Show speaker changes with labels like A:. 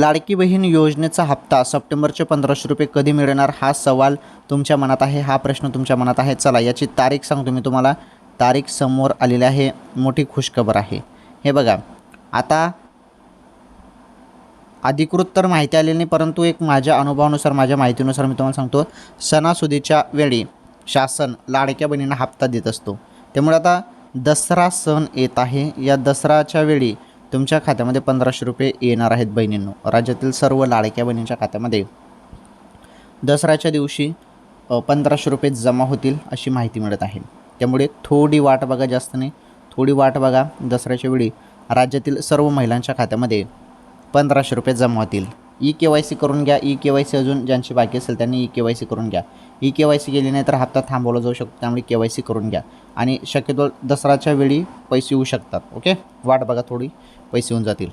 A: लाडकी बहीण योजनेचा हप्ता सप्टेंबरचे पंधराशे रुपये कधी मिळणार हा सवाल तुमच्या मनात आहे? हा प्रश्न तुमच्या मनात आहे. चला याची तारीख सांगतो मी तुम्हाला. तारीख समोर आलेली आहे. मोठी खुशखबर आहे. हे बघा. आता अधिकृत तर माहिती आलेली नाही परंतु एक माझ्या अनुभवानुसार माझ्या माहितीनुसार मी तुम्हाला सांगतो. सणासुदीच्या वेळी शासन लाडक्या बहिणींना हप्ता देत असतो. त्यामुळे आता दसरा सण येत आहे. या दसराच्या वेळी तुमच्या खात्यामध्ये पंधराशे रुपये येणार आहेत बहिणींनो. राज्यातील सर्व लाडक्या बहिणींच्या खात्यामध्ये दसऱ्याच्या दिवशी पंधराशे रुपये जमा होतील अशी माहिती मिळत आहे. त्यामुळे थोडी वाट बघा जास्त नाही. थोडी वाट बघा दसऱ्याच्या वेळी राज्यातील सर्व महिलांच्या खात्यामध्ये पंधराशे रुपये जमा होतील. ई के वाय सी करून घ्या ई के वाय सी अजून ज्यांची बाकी असेल त्यांनी ई के वाय सी करून घ्या. ई के वाय सी केली नाही तर हप्ता थांबवला जाऊ शकतो त्यामुळे के वाय सी करून घ्या. आणि शक्यतो दसऱ्याच्या वेळी पैसे येऊ शकतात ओके? वाट बघा थोडी पैसे येऊन जातील.